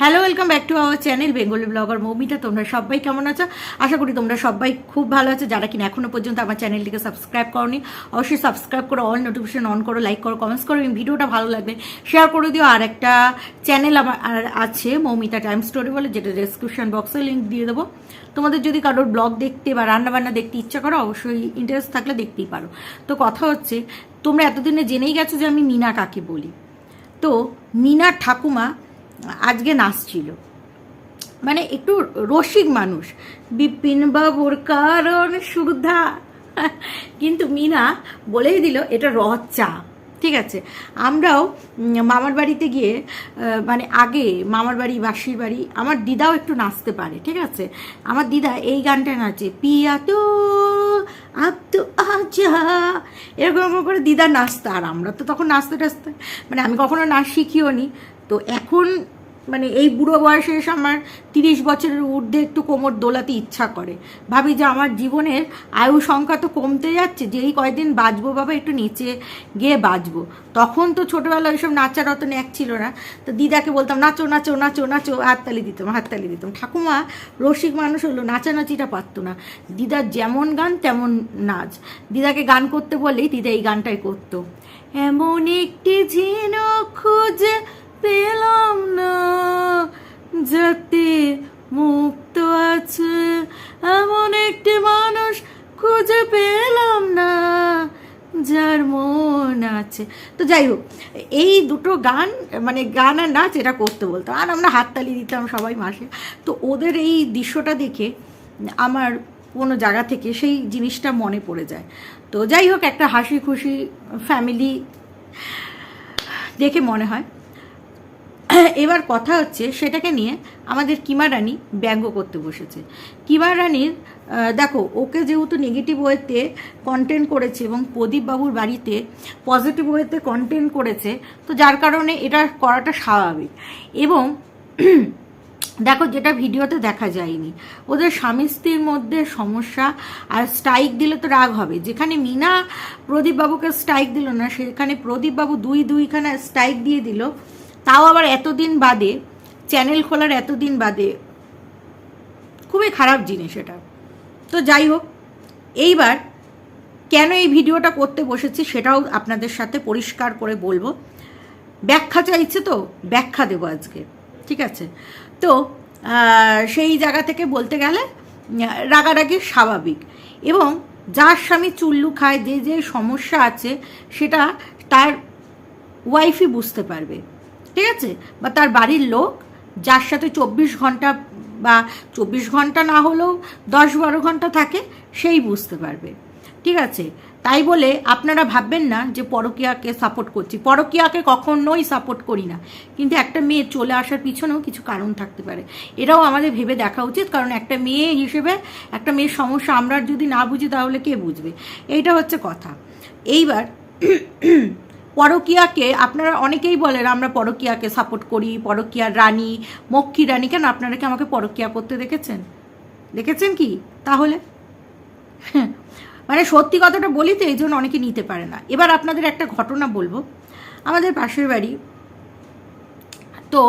Hello welcome back to our channel Bengali blogger Moumita তোমরা সবাই কেমন আছো? আশা করি তোমরা সবাই খুব ভালো আছো। যারা কিনা এখনও পর্যন্ত আমার চ্যানেলটিকে সাবস্ক্রাইব করনি, অবশ্যই সাবস্ক্রাইব করো অল নোটিফিকেশন অন করো লাইক করো কমেন্টস করো। এবং ভিডিওটা ভালো লাগবে শেয়ার করে দিও। আর একটা চ্যানেল আমার আর আছে মৌমিতা টাইম স্টোরি বলে, যেটা ডেসক্রিপশন বক্সে লিঙ্ক দিয়ে দেবো। তোমাদের যদি কারোর ব্লগ দেখতে বা রান্নাবান্না দেখতে ইচ্ছা করো, অবশ্যই ইন্টারেস্ট থাকলে দেখতেই পারো। তো কথা হচ্ছে, তোমরা এতদিনে জেনেই গেছো যে আমি মিনা কাকে বলি। তো মিনা ঠাকুমা আজকে নাচছিল মানে একটু রসিক মানুষ। বিপিন বাবুর কারণ সুধা। কিন্তু মিনা বলেই দিল, এটা রথ চা। ঠিক আছে? আমরাও মামার বাড়িতে গিয়ে মানে আগে মামার বাড়ি বাসির বাড়ি, আমার দিদাও একটু নাচতে পারে, ঠিক আছে? আমার দিদা এই গানটা নাচে, পিয়া তো আপ তো আজা। এরকম করে দিদা নাচতে, আর আমরা তো তখন নাচতে টাচতে মানে আমি কখনো নাচ শিখিও নি তো এখন মানে এই বুড়ো বয়সে এসে আমার তিরিশ বছরের ঊর্ধ্বে একটু কোমর দোলাতে ইচ্ছা করে। ভাবি যে আমার জীবনের আয়ু সংখ্যা তো কমতে যাচ্ছে, যেই কয়দিন বাঁচবো বাবা একটু নিচে গিয়ে বাঁচবো। তখন তো ছোটোবেলা ওইসব নাচার অত ন্যাক ছিল না। তো দিদাকে বলতাম, নাচো নাচো নাচো নাচো। হাততালি দিতাম হাততালি দিতাম। ঠাকুমা রসিক মানুষ হলো, নাচানাচিটা পারতো না। দিদার যেমন গান, তেমন নাচ। দিদাকে গান করতে বললেই দিদা এই গানটাই করতো। এমন একটি ঝিনুক খুঁজে পেলাম না। যাতে মুক্ত আছে, এমন একটি মানুষ খুঁজে পেলাম না, যার মন আছে। তো যাই হোক, এই দুটো গান মানে গান আর নাচ এটা করতে বলতো। আর আমরা হাততালি দিতাম সবাই মাসে। তো ওদের এই দৃশ্যটা দেখে আমার কোনো জায়গা থেকে সেই জিনিসটা মনে পড়ে যায়। তো যাই হোক, একটা হাসি খুশি ফ্যামিলি দেখে মনে হয়। এবার কথা হচ্ছে সেটাকে নিয়ে আমাদের কিমা রানী ব্যঙ্গ করতে বসেছে। কিমা রানীর দেখো, ওকে যেহেতু নেগেটিভ ওয়েতে কন্টেন্ট করেছে এবং প্রদীপ বাবুর বাড়িতে পজিটিভ ওয়েতে কন্টেন্ট করেছে, তো যার কারণে এটা করাটা স্বাভাবিক। এবং দেখো, যেটা ভিডিওতে দেখা যায়নি, ওদের স্বামী স্ত্রীর মধ্যে সমস্যা আর স্ট্রাইক দিলে তো রাগ হবে। যেখানে মিনা প্রদীপবাবুকে স্ট্রাইক দিল না, সেখানে প্রদীপবাবু দুই দুইখানা স্ট্রাইক দিয়ে দিল। তাও আবার এতদিন বাদে চ্যানেল খোলার এতদিন বাদে, খুবই খারাপ জিনিস এটা। তো যাই হোক, এইবার কেন এই ভিডিওটা করতে বসেছি সেটাও আপনাদের সাথে পরিষ্কার করে বলব। ব্যাখ্যা চাইছে তো, ব্যাখ্যা দেবো আজকে, ঠিক আছে? তো সেই জায়গা থেকে বলতে গেলে, রাগারাগি স্বাভাবিক এবং যার স্বামী চুল্লু খায়, যে যে সমস্যা আছে, সেটা তার ওয়াইফই বুঝতে পারবে। ঠিক আছে? বা তার বাড়ির লোক, যার সাথে চব্বিশ ঘণ্টা বা চব্বিশ ঘণ্টা না হলেও দশ বারো ঘণ্টা থাকে, সেই বুঝতে পারবে। ঠিক আছে? তাই বলে আপনারা ভাববেন না যে পরকিয়াকে সাপোর্ট করছি। পরকিয়াকে কখনোই সাপোর্ট করি না। কিন্তু একটা মেয়ে চলে আসার পিছনেও কিছু কারণ থাকতে পারে। এটাও আমাদের ভেবে দেখা উচিত। কারণ একটা মেয়ে হিসেবে একটা মেয়ের সমস্যা আমরা যদি না বুঝি তাহলে কে বুঝবে? এইটা হচ্ছে কথা। এইবার পরকিয়াকে আপনারা অনেকেই বলেন আমরা পরকিয়াকে সাপোর্ট করি পরকিয়ার রানী মক্ষী রানী। কেন আপনারা কি আমাকে পরকিয়া করতে দেখেছেন? দেখেছেন কি? তাহলে? হ্যাঁ, মানে সত্যি কথাটা বলি তো এই জন্য অনেকে নিতে পারে না। এবার আপনাদের একটা ঘটনা বলব। আমাদের পাশের বাড়ি। তো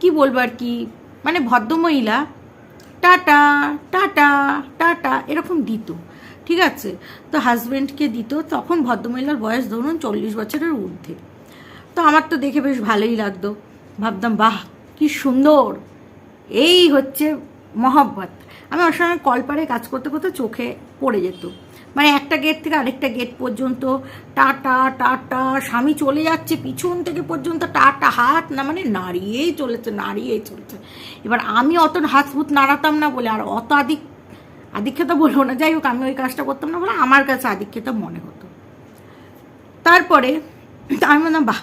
কি বলব আর কি? মানে ভদ্রমহিলা টাটা টাটা টাটা এরকম দিত। ঠিক আছে? তো হাজব্যান্ডকে দিত, তখন ভদ্রমহিলার বয়স ধরুন চল্লিশ বছরের ঊর্ধ্বে। তো আমার তো দেখে বেশ ভালোই লাগতো। ভাবতাম, বাহ, কি সুন্দর! এই হচ্ছে মহব্বত। আমি ওর সঙ্গে কলপারে কাজ করতে করতে চোখে পড়ে যেত। মানে একটা গেট থেকে আরেকটা গেট পর্যন্ত, টাটা টাটা, স্বামী চলে যাচ্ছে, পিছন থেকে পর্যন্ত টাটা, হাত না মানে নাড়িয়েই চলেছে নাড়িয়েই চলেছে। এবার আমি অত হাত ফুত নাড়াতাম না বলে, আর অত আদিক্ষেতা বলব না, যাই হোক, আমি ওই কাজটা করতাম না বলে আমার কাছে আদিক্ষেতা মনে হতো। তারপরে আমি বললাম, বাহ,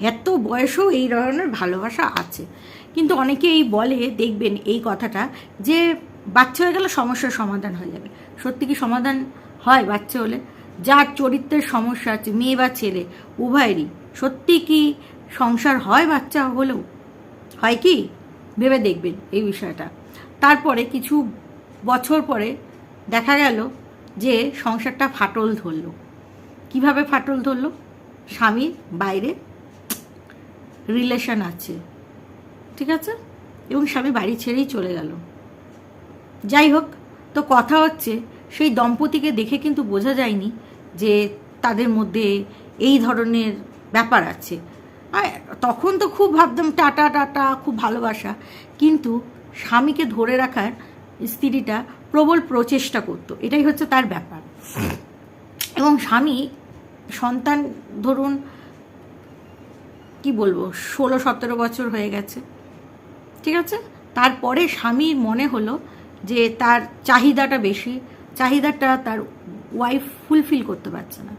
এত বয়সেও এই ধরনের ভালোবাসা আছে। কিন্তু অনেকেই বলে, দেখবেন এই কথাটা যে বাচ্চা হয়ে গেলে সমস্যার সমাধান হয়ে যাবে। সত্যি কি সমাধান হয় বাচ্চা হলে? যার চরিত্রের সমস্যা আছে, মেয়ে বা ছেলে, উভয়েরই। সত্যি কি সংসার হয় বাচ্চা হলেও? হয় কি? ভেবে দেখবেন এই বিষয়টা। তারপরে কিছু বছর পরে দেখা গেল যে সংসারটা ফাটল ধরলো। কীভাবে ফাটল ধরলো? স্বামীর বাইরে রিলেশন আছে, ঠিক আছে? এবং স্বামী বাড়ি ছেড়েই চলে গেল। যাই হোক, তো কথা হচ্ছে সেই দম্পতিকে দেখে কিন্তু বোঝা যায়নি যে তাদের মধ্যে এই ধরনের ব্যাপার আছে। তখন তো খুব ভাবতাম, টাটা টাটা, খুব ভালোবাসা। কিন্তু স্বামীকে ধরে রাখার স্ত্রীটা প্রবল প্রচেষ্টা করতো। এটাই হচ্ছে তার ব্যাপার। এবং স্বামী, সন্তান ধরুন, কি বলব, ষোলো, সতেরো বছর হয়ে গেছে। ঠিক আছে? তারপরে স্বামীর মনে হলো যে তার চাহিদাটা বেশি, চাহিদাটা তার ওয়াইফ ফুলফিল করতে পারছে না।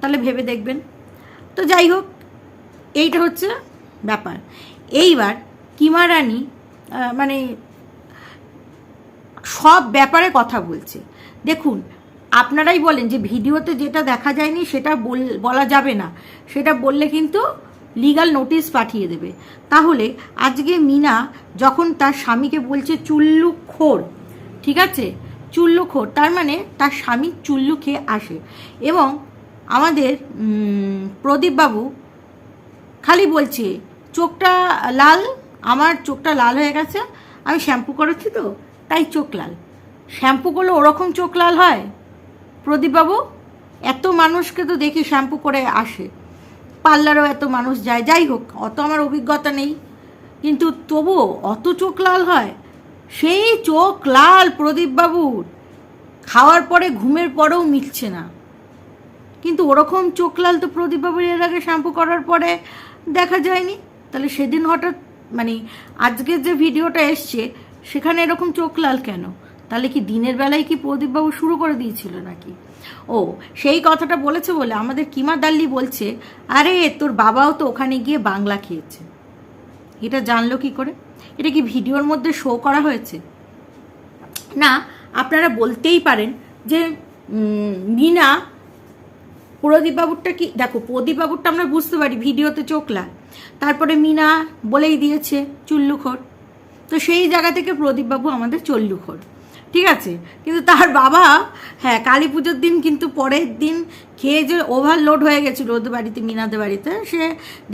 তাহলে ভেবে দেখবেন। তো যাই হোক, এইটা হচ্ছে ব্যাপার। এইবার কিমা রানী মানে সব ব্যাপারে কথা বলছে। দেখুন, আপনারাই বলেন যে ভিডিওতে যেটা দেখা যায়নি সেটা বল- যাবে না। সেটা বললে কিন্তু লিগাল নোটিশ পাঠিয়ে দেবে। তাহলে আজকে মিনা যখন তার স্বামীকে বলছে চুল্লু খোর, ঠিক আছে? চুল্লু খোর, তার মানে তার স্বামী চুল্লু খেয়ে আসে। এবং আমাদের প্রদীপবাবু খালি বলছে, চোখটা লাল, আমার চোখটা লাল হয়ে গেছে, আমি শ্যাম্পু করেছি তো। তাই চোখ লাল। শ্যাম্পু করলে ওরকম চোখ লাল হয়? প্রদীপবাবু, এত মানুষকে তো দেখি শ্যাম্পু করে আসে। পার্লারও এত মানুষ যায়। যাই হোক, অত আমার অভিজ্ঞতা নেই। কিন্তু তবুও অত চোখ লাল হয়? সেই চোখ লাল প্রদীপবাবুর। খাওয়ার পরে ঘুমের পরেও মিটছে না। কিন্তু ওরকম চোখ লাল তো প্রদীপবাবুর এর আগে শ্যাম্পু করার পরে দেখা যায়নি। তাহলে সেদিন হঠাৎ মানে আজকের যে ভিডিওটা এসছে সেখানে এরকম চোখ লাল কেন? তাহলে কি দিনের বেলায় কি প্রদীপবাবু শুরু করে দিয়েছিল নাকি? ও, সেই কথাটা বলেছে বলে আমাদের কিমা দাল্লি বলছে, আরে, তোর বাবাও তো ওখানে গিয়ে বাংলা খেয়েছে। এটা জানলো কি করে? এটা কি ভিডিওর মধ্যে শো করা হয়েছে? না, আপনারা বলতেই পারেন যে মিনা, প্রদীপবাবুরটা কি, দেখো, প্রদীপবাবুরটা আমরা বুঝতে পারি, ভিডিওতে চোখ লাল। তারপরে মিনা বলেই দিয়েছে, চুল্লুখোর। তো সেই জায়গা থেকে প্রদীপবাবু আমাদের চল্লুখোর। ঠিক আছে? কিন্তু তার বাবা হ্যাঁ কালী পুজোর দিন কিন্তু পরের দিন খেয়ে যে ওভারলোড হয়ে গেছিল ওদের বাড়িতে, মিনাদের বাড়িতে, সে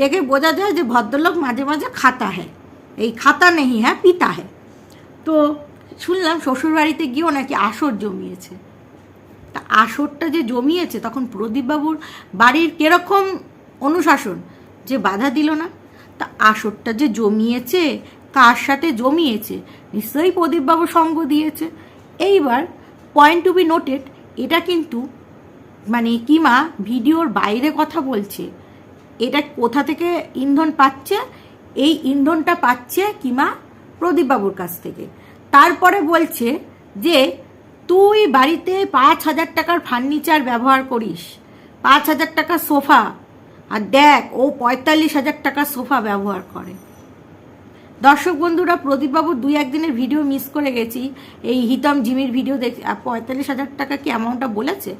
দেখে বোঝা যায় যে ভদ্রলোক মাঝে মাঝে খাতা হ্যাঁ এই খাতা নেই হ্যাঁ পিতা হ্যাঁ তো শুনলাম শ্বশুর বাড়িতে গিয়েও নাকি আসর জমিয়েছে। তা আসরটা যে জমিয়েছে, তখন প্রদীপবাবুর বাড়ির কীরকম অনুশাসন যে বাধা দিল না? তা আসরটা যে জমিয়েছে কার সাথে জমিয়েছে? নিশ্চয়ই প্রদীপবাবু সঙ্গ দিয়েছে। এইবার পয়েন্ট টু বি নোটেড এটা কিন্তু মানে কিমা ভিডিওর বাইরে কথা বলছে। এটা কোথা থেকে ইন্ধন পাচ্ছে? এই ইন্ধনটা পাচ্ছে কিমা প্রদীপবাবুর কাছ থেকে। তারপরে বলছে যে, তুই বাড়িতে পাঁচ হাজার টাকার ফার্নিচার ব্যবহার করিস। পাঁচ হাজার টাকার সোফা। আর দেখ, ও পঁয়তাল্লিশ হাজার টাকার সোফা ব্যবহার করে। দর্শক বন্ধুরা প্রদীপবাবুর দুই একদিনের ভিডিও মিস করে গেছি। এই হিতম জিমির ভিডিও দেখ পঁয়তাল্লিশ হাজার টাকা কি অ্যামাউন্টটা বলেছে?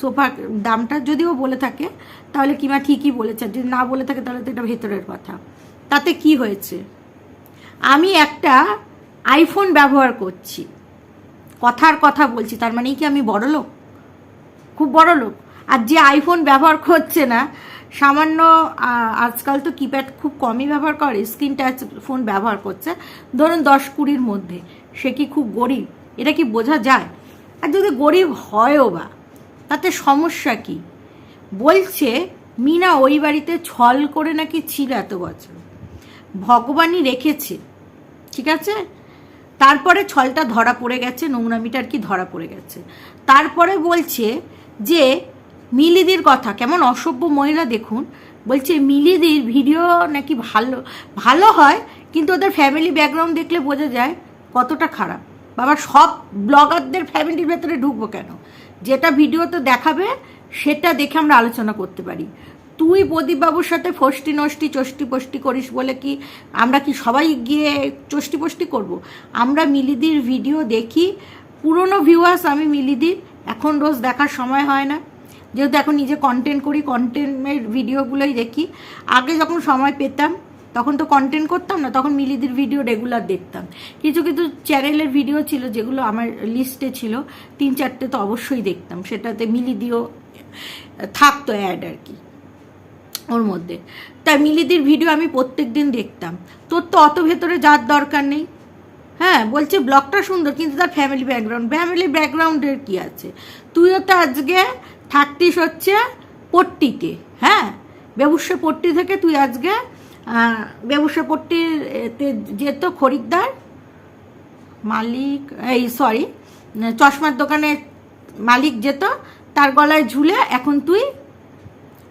সোফার দামটা যদিও বলে থাকে, তাহলে কিমা ঠিকই বলেছে। যদি না বলে থাকে, তাহলে তো এটা ভেতরের কথা। তাতে কি হয়েছে? আমি একটা আইফোন ব্যবহার করছি। কথার কথা বলছি, তার মানে কি আমি বড় লোক খুব বড় লোক আর যে আইফোন ব্যবহার করছে না সামান্য আজকাল তো কিপ্যাড খুব কমই ব্যবহার করে স্ক্রিন টাচ ফোন ব্যবহার করছে। ধরুন দশ কুড়ির মধ্যে, সে কি খুব গরিব? এটা কি বোঝা যায়? আর যদি গরিব হয়ও বা, তাতে সমস্যা কি? বলছে, মিনা ওই বাড়িতে ছল করে নাকি ছিল এত বছর। ভগবানই রেখেছে। ঠিক আছে? তারপরে ছলটা ধরা পড়ে গেছে নোংরামিটা আর কি ধরা পড়ে গেছে। তারপরে বলছে যে মিলিদির কথা, কেমন অসভ্য মহিলা দেখুন। বলছে, মিলিদির ভিডিও নাকি ভালো ভালো হয়, কিন্তু ওদের ফ্যামিলি ব্যাকগ্রাউন্ড দেখলে বোঝা যায় কতটা খারাপ। বাবা, সব ব্লগারদের ফ্যামিলির ভেতরে ঢুকবো কেন? যেটা ভিডিওতে দেখাবে, সেটা দেখে আমরা আলোচনা করতে পারি। তুই প্রদীপবাবুর সাথে ফষ্টি নষ্টি, চষ্টি পষ্টি করিস বলে কি আমরা কি সবাই গিয়ে চষ্টি পষ্টি করব? আমরা মিলিদির ভিডিও দেখি। পুরনো ভিউয়ার্স আমি মিলিদির, এখন রোজ দেখার সময় হয় না। যেহেতু এখন নিজে কন্টেন্ট করি কন্টেন্টের ভিডিওগুলোই দেখি। আগে যখন সময় পেতাম, তখন তো কন্টেন্ট করতাম না, তখন মিলিদির ভিডিও রেগুলার দেখতাম। কিছু কিছু চ্যানেলের ভিডিও ছিল যেগুলো আমার লিস্টে ছিল, তিন চারটে তো অবশ্যই দেখতাম। সেটাতে মিলিদিও থাকতো অ্যাড আর কি, ওর মধ্যে। তাই মিলিদির ভিডিও আমি প্রত্যেক দিন দেখতাম। তোর তো অত ভেতরে যাওয়ার দরকার নেই। হ্যাঁ বলছে ব্লগটা সুন্দর, কিন্তু তার ফ্যামিলি ব্যাকগ্রাউন্ড ফ্যামিলি ব্যাকগ্রাউন্ডের কি আছে? তুইও তো আজকে থাকতিস হচ্ছে পট্টিতে হ্যাঁ? বেবুসা পট্টি থেকে তুই আজকে বেবুসা পট্টির এতে যেত খরিদ্দার, মালিক, এই সরি চশমার দোকানে মালিক যেত, তার গলায় ঝুলে এখন তুই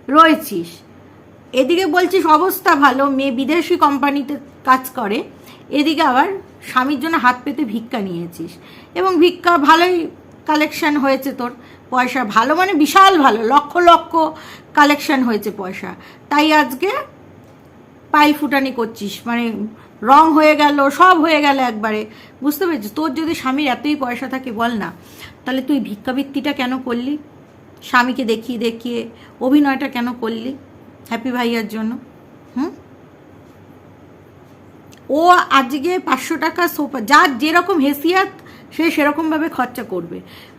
রয়েছিস। এদিকে বলছিস অবস্থা ভালো, মেয়ে বিদেশি কোম্পানিতে কাজ করে, এদিকে আবার স্বামীর জন্য হাত পেতে ভিক্ষা নিয়েছিস। এবং ভিক্ষা ভালোই কালেকশন হয়েছে তোর পয়সা ভালো মানে বিশাল ভালো, লক্ষ লক্ষ কালেকশন হয়েছে পয়সা। তাই আজকে পাইল ফুটানি করছিস মানে রং হয়ে গেল, সব হয়ে গেল একবারে। বুঝতে পেরেছিস? তোর যদি স্বামীর এতই পয়সা থাকে, বল না। তাহলে তুই ভিক্ষাবৃত্তিটা কেন করলি? স্বামীকে দেখিয়ে দেখিয়ে অভিনয়টা কেন করলি হ্যাপি ভাইয়ার জন্য? হুম? ও আজকে পাঁচশো টাকা সোফা, যার যেরকম হেসিয়াত সে সেরকমভাবে খরচা করবে।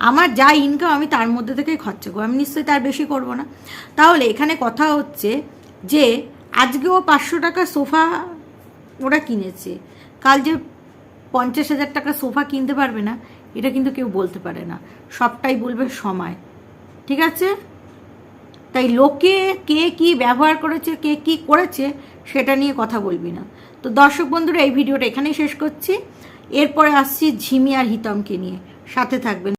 আমার যা ইনকাম আমি তার মধ্যে থেকেই খরচা করব। আমি নিশ্চয়ই তার বেশি করব না। তাহলে এখানে কথা হচ্ছে যে আজকে ও পাঁচশো টাকা সোফা ওরা কিনেছে। কাল যে পঞ্চাশ হাজার টাকা সোফা কিনতে পারবে না, এটা কিন্তু কেউ বলতে পারে না। সবটাই বলবে সময়। ঠিক আছে? তাই লোকে কে কি ব্যবহার করেছে, কে কি করেছে, সেটা নিয়ে কথা বলবি না। তো দর্শক বন্ধুরা, এই ভিডিওটা এখানেই শেষ করছি। এরপরে আসছি ঝিমি আর হিতমকে নিয়ে। সাথে থাকবেন।